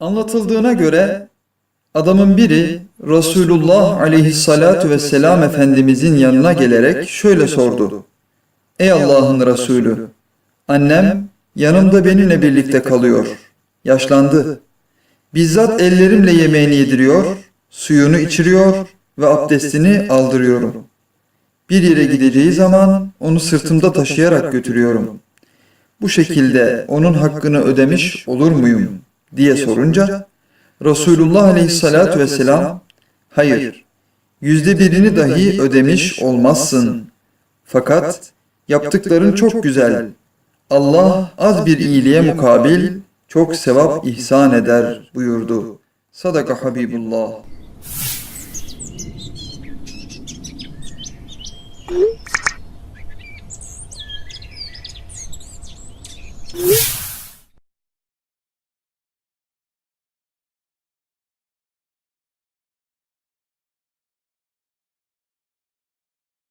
Anlatıldığına göre adamın biri Resulullah aleyhissalatu vesselam Efendimizin yanına gelerek şöyle sordu. Ey Allah'ın Resulü, annem yanımda benimle birlikte kalıyor. Yaşlandı. Bizzat ellerimle yemeğini yediriyor, suyunu içiriyor ve abdestini aldırıyorum. Bir yere gideceği zaman onu sırtımda taşıyarak götürüyorum. Bu şekilde onun hakkını ödemiş olur muyum diye sorunca Resulullah Aleyhisselatü Vesselam hayır yüzde birini dahi ödemiş olmazsın. Fakat yaptıkların çok güzel. Allah az bir iyiliğe mukabil çok sevap ihsan eder buyurdu. Sadaka Habibullah. Yeah.